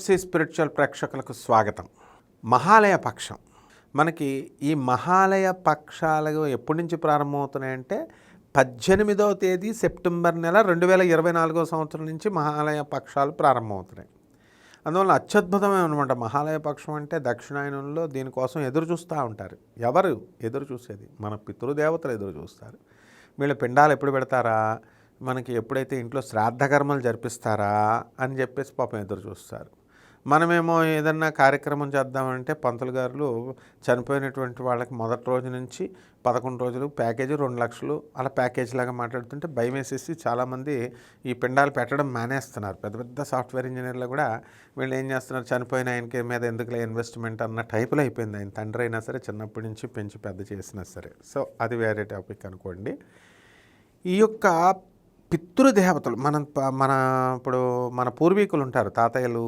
NFC spiritual ప్రేక్షకులకు స్వాగతం. మహాలయ పక్షం. మనకి ఈ మహాలయ పక్షాలు ఎప్పటి నుంచి ప్రారంభమవుతున్నాయంటే పద్దెనిమిదవ తేదీ సెప్టెంబర్ నెల రెండు వేల ఇరవై నాలుగో సంవత్సరం నుంచి మహాలయ పక్షాలు ప్రారంభమవుతున్నాయి. అందువల్ల అత్యద్భుతమే అనమాట మహాలయ పక్షం అంటే దక్షిణాయనంలో దీనికోసం ఎదురు చూస్తూ ఉంటారు. ఎవరు ఎదురు చూసేది? మన పితృదేవతలు ఎదురు చూస్తారు. వీళ్ళ పిండాలు ఎప్పుడు పెడతారా? మనకి ఎప్పుడైతే ఇంట్లో శ్రాద్ధకర్మలు జరిపిస్తారా? అని చెప్పేసి పాపం ఎదురు చూస్తారు. మనమేమో ఏదన్నా కార్యక్రమం చేద్దామంటే పంతులు గారులు చనిపోయినటువంటి వాళ్ళకి మొదటి రోజు నుంచి పదకొండు రోజులు ప్యాకేజీ రెండు లక్షలు అలా ప్యాకేజీ లాగా మాట్లాడుతుంటే భయం వేసేసి చాలామంది ఈ పిండాలు పెట్టడం మానేస్తున్నారు. పెద్ద పెద్ద సాఫ్ట్వేర్ ఇంజనీర్లు కూడా వీళ్ళు ఏం చేస్తున్నారు? చనిపోయిన ఆయనకి మీద ఎందుకులే ఇన్వెస్ట్మెంట్ అన్న టైపులో అయిపోయింది. ఆయన తండ్రి అయినా సరే చిన్నప్పటి నుంచి పెంచి పెద్ద చేసినా సరే. సో అది వేరే టాపిక్ అనుకోండి. ఈ యొక్క పితృదేవతలు మనం మన ఇప్పుడు మన పూర్వీకులు ఉంటారు. తాతయ్యలు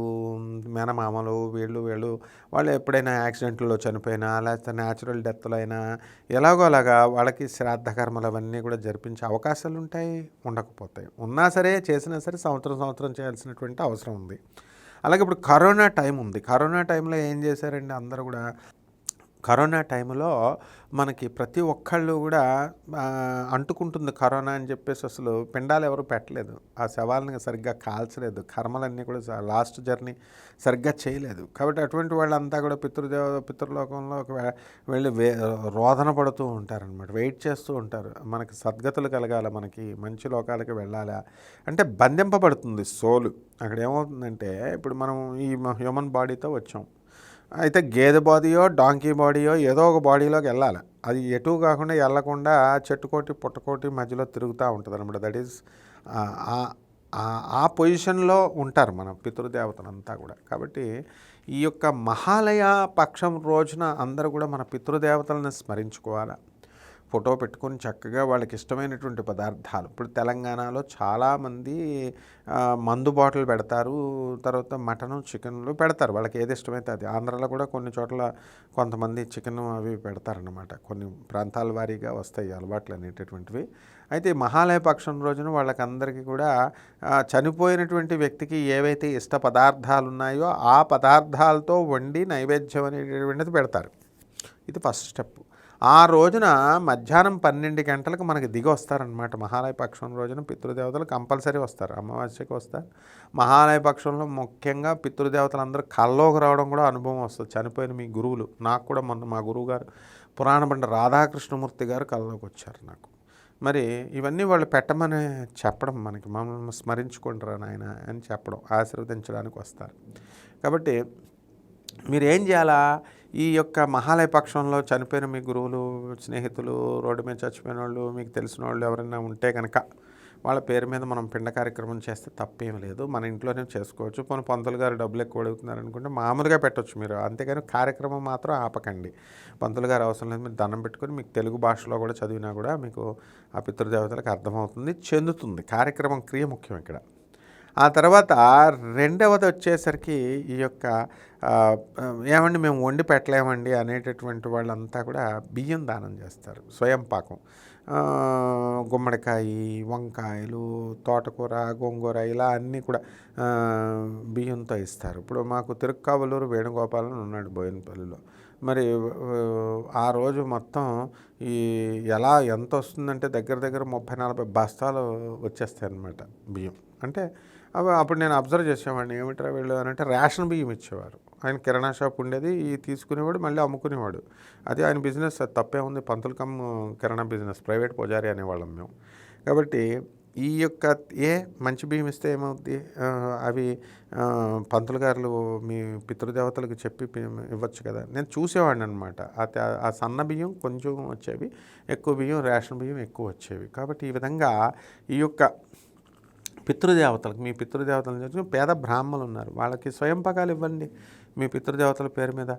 మేనమామలు వీళ్ళు వీళ్ళు వాళ్ళు ఎప్పుడైనా యాక్సిడెంట్లో చనిపోయినా లేకపోతే న్యాచురల్ డెత్లో అయినా ఎలాగో అలాగా వాళ్ళకి శ్రాద్ధ కర్మలు అవన్నీ కూడా జరిపించే అవకాశాలు ఉంటాయి ఉండకపోతాయి. ఉన్నా సరే చేసినా సరే సంవత్సరం సంవత్సరం చేయాల్సినటువంటి అవసరం ఉంది. అలాగే ఇప్పుడు కరోనా టైం ఉంది. కరోనా టైంలో ఏం చేశారండి? అందరూ కూడా కరోనా టైంలో మనకి ప్రతి ఒక్కళ్ళు కూడా అంటుకుంటుంది కరోనా అని చెప్పేసి అసలు పిండాలు ఎవరు పెట్టలేదు. ఆ శవాలని సరిగ్గా కాల్చలేదు. కర్మలన్నీ కూడా లాస్ట్ జర్నీ సరిగ్గా చేయలేదు. కాబట్టి అటువంటి వాళ్ళంతా కూడా పితృదేవ పితృలోకంలో ఒక వెళ్ళి వే రోదన పడుతూ ఉంటారనమాట వెయిట్ చేస్తూ ఉంటారు. మనకి సద్గతులు కలగాల. మనకి మంచి లోకాలకి వెళ్ళాలా? అంటే బంధింపబడుతుంది సోలు. అక్కడ ఏమవుతుందంటే ఇప్పుడు మనం ఈ హ్యూమన్ బాడీతో వచ్చాం. అయితే గేదె బాడీయో డాంకీ బాడీయో ఏదో ఒక బాడీలోకి వెళ్ళాలి. అది ఎటు కాకుండా వెళ్ళకుండా చెట్టుకోటి పుట్టకోటి మధ్యలో తిరుగుతూ ఉంటుంది అనమాట దట్ ఈస్ ఆ పొజిషన్లో ఉంటారు మన పితృదేవతలంతా కూడా. కాబట్టి ఈ యొక్క మహాలయ పక్షం రోజున అందరూ కూడా మన పితృదేవతలను స్మరించుకోవాలి? ఫోటో పెట్టుకొని చక్కగా వాళ్ళకి ఇష్టమైనటువంటి పదార్థాలు. ఇప్పుడు తెలంగాణలో చాలామంది మందు బాటిల్ పెడతారు తర్వాత మటను చికెన్లు పెడతారు. వాళ్ళకి ఏది ఇష్టమైతే అది. ఆంధ్రాలో కూడా కొన్ని చోట్ల కొంతమంది చికెన్ అవి పెడతారనమాట కొన్ని ప్రాంతాల వారీగా వస్తాయి అలవాట్లు అనేటటువంటివి. అయితే మహాలయ పక్షం రోజున వాళ్ళకందరికీ కూడా చనిపోయినటువంటి వ్యక్తికి ఏవైతే ఇష్ట పదార్థాలు ఉన్నాయో ఆ పదార్థాలతో వండి నైవేద్యం అనేటటువంటిది పెడతారు. ఇది ఫస్ట్ స్టెప్. ఆ రోజున మధ్యాహ్నం పన్నెండు గంటలకు మనకి దిగి వస్తారనమాట మహాలయ పక్షం రోజున పితృదేవతలు కంపల్సరీ వస్తారు. అమావాస్యకి వస్తారు. మహాలయ పక్షంలో ముఖ్యంగా పితృదేవతలు అందరూ కల్లోకి రావడం కూడా అనుభవం వస్తుంది. చనిపోయిన మీ గురువులు. నాకు కూడా మొన్న మా గురువు గారు పురాణబండ రాధాకృష్ణమూర్తి గారు కల్లోకి వచ్చారు నాకు. మరి ఇవన్నీ వాళ్ళు పెట్టమని చెప్పడం మనకి మమ్మల్ని స్మరించుకుంటారా నాయన అని చెప్పడం ఆశీర్వదించడానికి వస్తారు. కాబట్టి మీరు ఏం చేయాలా? ఈ యొక్క మహాలయ పక్షంలో చనిపోయిన మీ గురువులు స్నేహితులు రోడ్డు మీద చచ్చిపోయిన వాళ్ళు మీకు తెలిసిన వాళ్ళు ఎవరైనా ఉంటే కనుక వాళ్ళ పేరు మీద మనం పిండ కార్యక్రమం చేస్తే తప్పేం లేదు. మన ఇంట్లోనే చేసుకోవచ్చు. కొన్ని పంతులు గారు డబ్బులు ఎక్కువ అడుగుతున్నారు అనుకుంటే మామూలుగా పెట్టొచ్చు మీరు. అంతేగాని కార్యక్రమం మాత్రం ఆపకండి. పంతులు గారు అవసరం లేదు. మీరు దండం పెట్టుకొని మీకు తెలుగు భాషలో కూడా చదివినా కూడా మీకు ఆ పితృదేవతలకు అర్థమవుతుంది చెందుతుంది. కార్యక్రమం క్రియ ముఖ్యం ఇక్కడ. ఆ తర్వాత రెండవది వచ్చేసరికి ఈ యొక్క ఏమండి మేము వండి పెట్టలేమండి అనేటటువంటి వాళ్ళంతా కూడా బియ్యం దానం చేస్తారు స్వయం పాకం. గుమ్మడికాయ వంకాయలు తోటకూర గోంగూర ఇలా అన్నీ కూడా బియ్యంతో ఇస్తారు. ఇప్పుడు మాకు తిరుక్కావలూరు వేణుగోపాలని ఉన్నాడు బోయినపల్లిలో. మరి ఆ, ఆ రోజు మొత్తం ఈ ఎలా ఎంత వస్తుందంటే దగ్గర దగ్గర ముప్పై నలభై బస్తాలు వచ్చేస్తాయి అన్నమాట బియ్యం. అంటే అవి అప్పుడు నేను అబ్జర్వ్ చేసేవాడిని ఏమిట్రా వీళ్ళు? అని అంటే రేషన్ బియ్యం ఇచ్చేవారు. ఆయన కిరాణా షాప్ ఉండేది ఈ తీసుకునేవాడు మళ్ళీ అమ్ముకునేవాడు. అది ఆయన బిజినెస్ అది తప్పే ఉంది పంతులు కమ్ కిరాణా బిజినెస్ ప్రైవేట్ పూజారి అనేవాళ్ళం మేము. కాబట్టి ఈ యొక్క ఏ మంచి బియ్యం ఇస్తే ఏమవుద్ది? అవి పంతులు గారులు మీ పితృదేవతలకు చెప్పి ఇవ్వచ్చు కదా? నేను చూసేవాడిని అనమాట ఆ సన్న బియ్యం కొంచెం వచ్చేవి ఎక్కువ బియ్యం రేషన్ బియ్యం ఎక్కువ వచ్చేవి. కాబట్టి ఈ విధంగా ఈ యొక్క పితృదేవతలకు మీ పితృదేవతలు చూసి పేద బ్రాహ్మలు ఉన్నారు. వాళ్ళకి స్వయం పకాలు ఇవ్వండి. మీ పితృదేవతల పేరు మీద.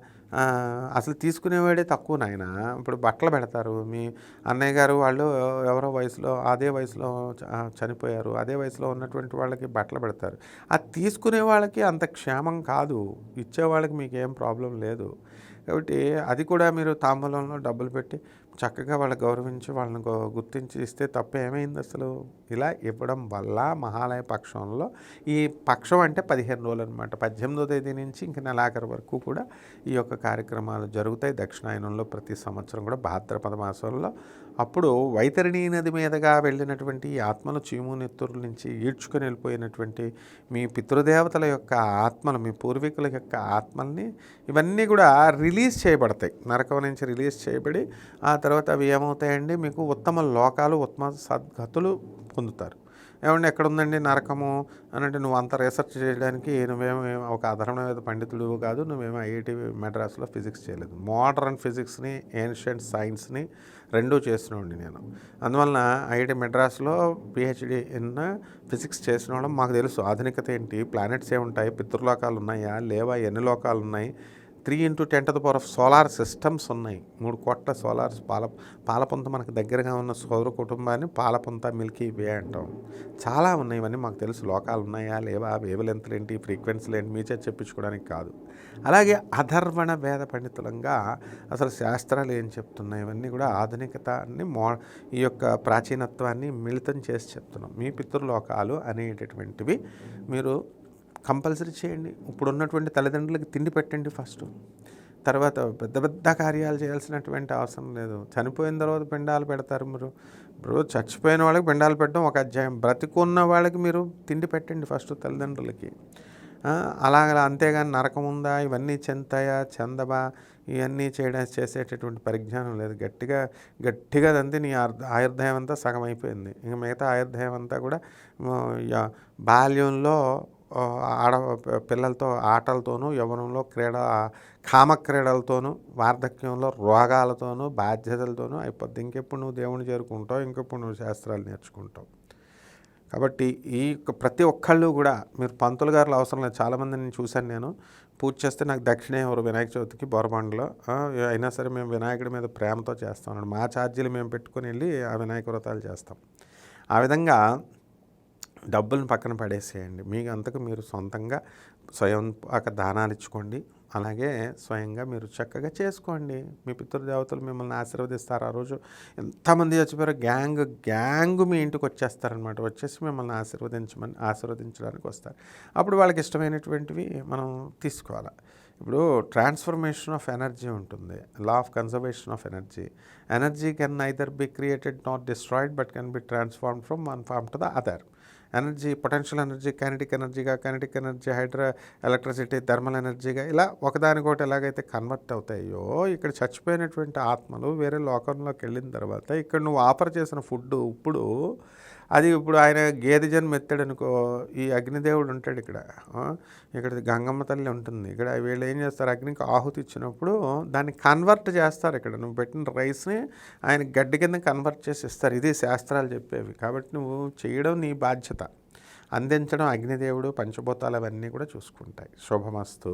అసలు తీసుకునేవాడే తక్కువ నాయన. ఇప్పుడు బట్టలు పెడతారు. మీ అన్నయ్య గారు వాళ్ళు ఎవరో వయసులో అదే వయసులో చనిపోయారు. అదే వయసులో ఉన్నటువంటి వాళ్ళకి బట్టలు పెడతారు. అది తీసుకునే వాళ్ళకి అంత క్షేమం కాదు. ఇచ్చే వాళ్ళకి మీకు ఏం ప్రాబ్లం లేదు. కాబట్టి అది కూడా మీరు తాంబూలంలో డబ్బులు పెట్టి చక్కగా వాళ్ళని గౌరవించి వాళ్ళని గుర్తించి ఇస్తే తప్ప ఏమైంది అసలు? ఇలా ఇవ్వడం వల్ల మహాలయ పక్షంలో ఈ పక్షం అంటే పదిహేను రోజులు అనమాట పద్దెనిమిదో తేదీ నుంచి ఇంక నెలాఖరు వరకు కూడా ఈ యొక్క కార్యక్రమాలు జరుగుతాయి. దక్షిణాయనంలో ప్రతి సంవత్సరం కూడా భాద్రపద మాసంలో. అప్పుడు వైతరిణీ నది మీదుగా వెళ్ళినటువంటి ఈ ఆత్మలు చీము నెత్తురుల నుంచి ఈడ్చుకొని వెళ్ళిపోయినటువంటి మీ పితృదేవతల యొక్క ఆత్మలు మీ పూర్వీకుల యొక్క ఆత్మల్ని ఇవన్నీ కూడా రిలీజ్ చేయబడతాయి. నరకం నుంచి రిలీజ్ చేయబడి ఆ తర్వాత అవి ఏమవుతాయండి? మీకు ఉత్తమ లోకాలు ఉత్తమ సద్గతులు పొందుతారు. ఏమంటే ఎక్కడ ఉందండి నరకము అని అంటే నువ్వు అంత రీసెర్చ్ చేయడానికి నువ్వేమి ఒక అధర్మవేద పండితుడు కాదు నువ్వేమి ఐఐటి మెడ్రాస్లో ఫిజిక్స్ చేయలేదు. మోడర్న్ ఫిజిక్స్ని ఏన్షియంట్ సైన్స్ని రెండూ చేసినోండి నేను. అందువలన ఐఐటి మెడ్రాస్లో పిహెచ్డి ఇన్ ఫిజిక్స్ చేసిన వాళ్ళం మాకు తెలుసు. ఆధునికత ఏంటి? ప్లానెట్స్ ఏముంటాయి? పితృలోకాలు ఉన్నాయా లేవా? ఎన్ని లోకాలు ఉన్నాయి three into ten to the power of solar systems ఉన్నాయి. మూడు కోట్ల సోలార్ పాల పాలపుంత మనకు దగ్గరగా ఉన్న సోదర కుటుంబాన్ని పాలపుంత మిల్కీ వే అంటాం. చాలా ఉన్నాయి ఇవన్నీ మాకు తెలుసు. లోకాలు ఉన్నాయా లేవా వేవలెంతలు ఏంటి ఫ్రీక్వెన్సీలు ఏంటి మీచే చెప్పించుకోవడానికి కాదు. అలాగే అధర్వణ వేద పండితులంగా అసలు శాస్త్రాలు ఏం చెప్తున్నాయి ఇవన్నీ కూడా ఆధునికతని మో ఈ యొక్క ప్రాచీనత్వాన్ని మిళితం చేసి చెప్తున్నాం. మీ పితృలోకాలు అనేటటువంటివి మీరు కంపల్సరీ చేయండి. ఇప్పుడున్నటువంటి తల్లిదండ్రులకి తిండి పెట్టండి ఫస్ట్. తర్వాత పెద్ద పెద్ద కార్యాలు చేయాల్సినటువంటి అవసరం లేదు. చనిపోయిన తర్వాత పిండాలు పెడతారు మీరు. ఇప్పుడు చచ్చిపోయిన వాళ్ళకి పిండాలు పెట్టడం ఒక అధ్యాయం. బ్రతికున్న వాళ్ళకి మీరు తిండి పెట్టండి ఫస్ట్ తల్లిదండ్రులకి. అలాగలా అలాగ అంతేగాని నరకం ఉందా? ఇవన్నీ చెంతాయా? చందవా ఇవన్నీ చేయడం చేసేటటువంటి పరిజ్ఞానం లేదు. గట్టిగా గట్టిగా అంతే నీ ఆయుర్దాయం అంతా సగం అయిపోయింది ఇంకా మిగతా ఆయుర్దాయం అంతా కూడా బాల్యంలో ఆడ పిల్లలతో ఆటలతోనూ యవ్వనంలో క్రీడ కామ క్రీడలతోనూ వార్ధక్యంలో రోగాలతోనూ బాధ్యతలతోనూ అయిపోద్ది. ఇంకెప్పుడు నువ్వు దేవుని చేరుకుంటావు ఇంకెప్పుడు నువ్వు శాస్త్రాలు నేర్చుకుంటావు. కాబట్టి ఈ యొక్క ప్రతి ఒక్కళ్ళు కూడా మీరు పంతులు గారులు అవసరం లేదు చాలామంది నేను చూశాను నేను. పూజ చేస్తే నాకు దక్షిణ ఎవరు వినాయక చవితికి బొరబండలో. అయినా సరే మేము వినాయకుడి మీద ప్రేమతో చేస్తాం అన్నాడు మా ఛార్జీలు మేము పెట్టుకొని వెళ్ళి ఆ వినాయక వ్రతాలు చేస్తాం. ఆ విధంగా డబ్బులను పక్కన పడేసేయండి. మీకు అంతకు మీరు సొంతంగా స్వయం ఒక దానాలు ఇచ్చుకోండి. అలాగే స్వయంగా మీరు చక్కగా చేసుకోండి. మీ పితృదేవతలు మిమ్మల్ని ఆశీర్వదిస్తారు. ఆ రోజు ఎంతమంది చచ్చిపోయారో గ్యాంగ్ గ్యాంగ్ మీ ఇంటికి వచ్చేస్తారనమాట వచ్చేసి మిమ్మల్ని ఆశీర్వదించమని ఆశీర్వదించడానికి వస్తారు. అప్పుడు వాళ్ళకి ఇష్టమైనటువంటివి మనం తీసుకోవాలి. ఇప్పుడు ట్రాన్స్ఫర్మేషన్ ఆఫ్ ఎనర్జీ ఉంటుంది. Law of conservation of energy energy can either be created not destroyed but can be transform from one form to the other energy potential energy kinetic ఎనర్జీగా kinetic energy hydro electricity thermal ఎనర్జీగా ఇలా ఒకదానికొకటి ఎలాగైతే convert అవుతాయో ఇక్కడ చచ్చిపోయినటువంటి ఆత్మలు వేరే లోకంలోకి వెళ్ళిన తర్వాత ఇక్కడ నువ్వు ఆఫర్ చేసిన ఫుడ్ ఇప్పుడు అది ఇప్పుడు ఆయన గేదె జన్మ ఎత్తాడనుకో ఈ అగ్నిదేవుడు ఉంటాడు ఇక్కడ. ఇక్కడ గంగమ్మ తల్లి ఉంటుంది. ఇక్కడ వీళ్ళు ఏం చేస్తారు? అగ్నికి ఆహుతి ఇచ్చినప్పుడు దాన్ని కన్వర్ట్ చేస్తారు ఇక్కడ. నువ్వు పెట్టిన రైస్ని ఆయన గడ్డి కింద కన్వర్ట్ చేసి ఇస్తారు. ఇది శాస్త్రాలు చెప్పేవి. కాబట్టి నువ్వు చేయడం నీ బాధ్యత. అందించడం అగ్నిదేవుడు పంచభూతాలు అవన్నీ కూడా చూసుకుంటాయి. శుభమస్తు.